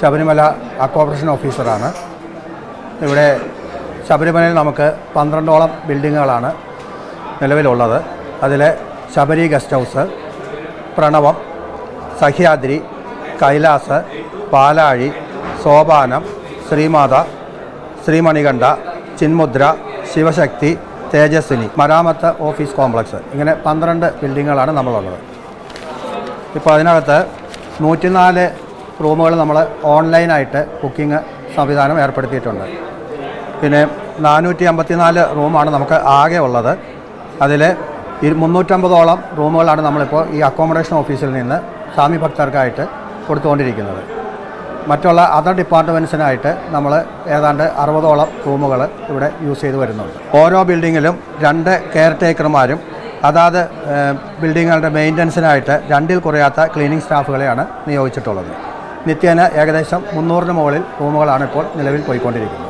ശബരിമല അക്കോപറേഷൻ ഓഫീസറാണ്. ഇവിടെ ശബരിമലയിൽ നമുക്ക് പന്ത്രണ്ടോളം ബിൽഡിങ്ങുകളാണ് നിലവിലുള്ളത്. അതിൽ ശബരി ഗസ്റ്റ് ഹൗസ് പ്രണവം സഹ്യാദ്രി കൈലാസ് പാലാഴി സോപാനം ശ്രീമാത ശ്രീമണികണ്ഠ ചിന്മുദ്ര ശിവശക്തി തേജസ്വിനി മരാമത്ത് ഓഫീസ് കോംപ്ലക്സ്. ഇങ്ങനെ പന്ത്രണ്ട് ബിൽഡിങ്ങുകളാണ് നമ്മളുള്ളത്. ഇപ്പോൾ അതിനകത്ത് നൂറ്റിനാല് റൂമുകൾ നമ്മൾ ഓൺലൈനായിട്ട് ബുക്കിംഗ് സംവിധാനം ഏർപ്പെടുത്തിയിട്ടുണ്ട്. പിന്നെ നാനൂറ്റി അമ്പത്തിനാല് റൂമാണ് നമുക്ക് ആകെ ഉള്ളത്. അതിൽ മുന്നൂറ്റമ്പതോളം റൂമുകളാണ് നമ്മളിപ്പോൾ ഈ അക്കോമഡേഷൻ ഓഫീസിൽ നിന്ന് സ്വാമി ഭക്തർക്കായിട്ട് കൊടുത്തുകൊണ്ടിരിക്കുന്നത്. മറ്റുള്ള അതർ ഡിപ്പാർട്ട്മെന്റ്സിനായിട്ട് നമ്മൾ ഏതാണ്ട് അറുപതോളം റൂമുകൾ ഇവിടെ യൂസ് ചെയ്ത് വരുന്നുണ്ട്. ഓരോ ബിൽഡിങ്ങിലും രണ്ട് കെയർ ടേക്കർമാരും അതാത് ബിൽഡിങ്ങുകളുടെ മെയിന്റനൻസിനായിട്ട് രണ്ടിൽ കുറയാത്ത ക്ലീനിങ് സ്റ്റാഫുകളെയാണ് നിയോഗിച്ചിട്ടുള്ളത്. നിത്യേന ഏകദേശം മുന്നൂറിന് മുകളിൽ റൂമുകളാണ് ഇപ്പോൾ നിലവിൽ പോയിക്കൊണ്ടിരിക്കുന്നത്.